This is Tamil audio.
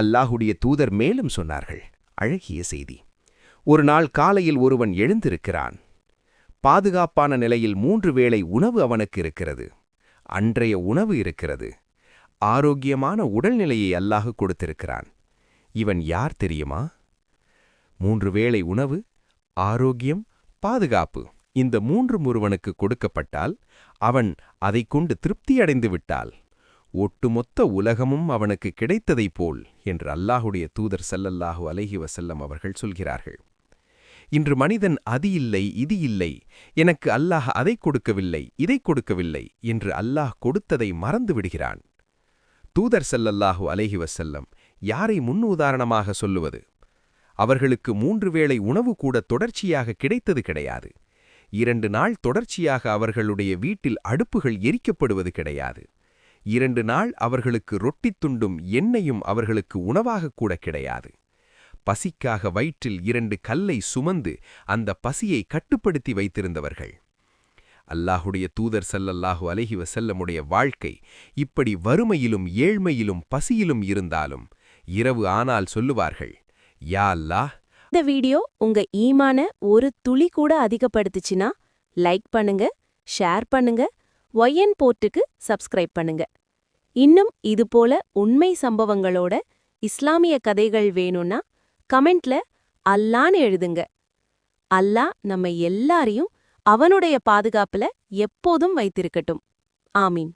அல்லாஹுடைய தூதர் மேலும் சொன்னார்கள் அழகிய செய்தி. ஒரு நாள் காலையில் ஒருவன் எழுந்திருக்கிறான். பாதுகாப்பான நிலையில் மூன்று வேளை உணவு அவனுக்கு இருக்கிறது. அன்றைய உணவு இருக்கிறது. ஆரோக்கியமான உடல்நிலையை அல்லாஹ் கொடுத்திருக்கிறான். இவன் யார் தெரியுமா? மூன்று வேளை உணவு ஆரோக்கியம் பாதுகாப்பு இந்த மூன்று ஒருவனுக்கு கொடுக்கப்பட்டால் அவன் அதைக் கொண்டு திருப்தியடைந்து விட்டால். ஒட்டுமொத்த உலகமும் அவனுக்கு கிடைத்ததைப் போல் என்று அல்லாஹுடைய தூதர் செல்லல்லாஹு அலஹி வசல்லம் அவர்கள் சொல்கிறார்கள். இன்று மனிதன் அது இல்லை இது இல்லை எனக்கு அல்லாஹ் அதைக் கொடுக்கவில்லை இதைக் கொடுக்கவில்லை என்று அல்லாஹ் கொடுத்ததை மறந்து விடுகிறான். தூதர் செல்லல்லாஹு அலஹி வசல்லம் யாரை முன்னுதாரணமாக சொல்லுவது? அவர்களுக்கு மூன்று வேளை உணவு கூட தொடர்ச்சியாக கிடைத்தது கிடையாது. இரண்டு நாள் தொடர்ச்சியாக அவர்களுடைய வீட்டில் அடுப்புகள் எரிக்கப்படுவது கிடையாது. இரண்டு நாள் அவர்களுக்கு ரொட்டித் துண்டும் எண்ணெயும் அவர்களுக்கு உணவாகக் கூட கிடையாது. பசிக்காக வயிற்றில் இரண்டு கல்லை சுமந்து அந்த பசியை கட்டுப்படுத்தி வைத்திருந்தவர்கள். அல்லாஹுடைய தூதர் செல்லல்லாஹு அலைஹி செல்லமுடைய வாழ்க்கை இப்படி வறுமையிலும் ஏழ்மையிலும் பசியிலும் இருந்தாலும் இரவு ஆனால் சொல்லுவார்கள் யா அல்லாஹ் இந்த வீடியோ உங்க ஈமான ஒரு துளி கூட அதிகப்படுத்துச்சுன்னா லைக் பண்ணுங்க ஷேர் பண்ணுங்க ஒய்என் போர்ட்டுக்கு சப்ஸ்கிரைப் பண்ணுங்க. இன்னும் இது போல உண்மை சம்பவங்களோட இஸ்லாமிய கதைகள் வேணும்னா கமெண்ட்ல அல்லான்னு எழுதுங்க. அல்லாஹ் நம்ம எல்லாரையும் அவனுடைய பாதுகாப்புல எப்போதும் வைத்திருக்கட்டும். ஆமீன்.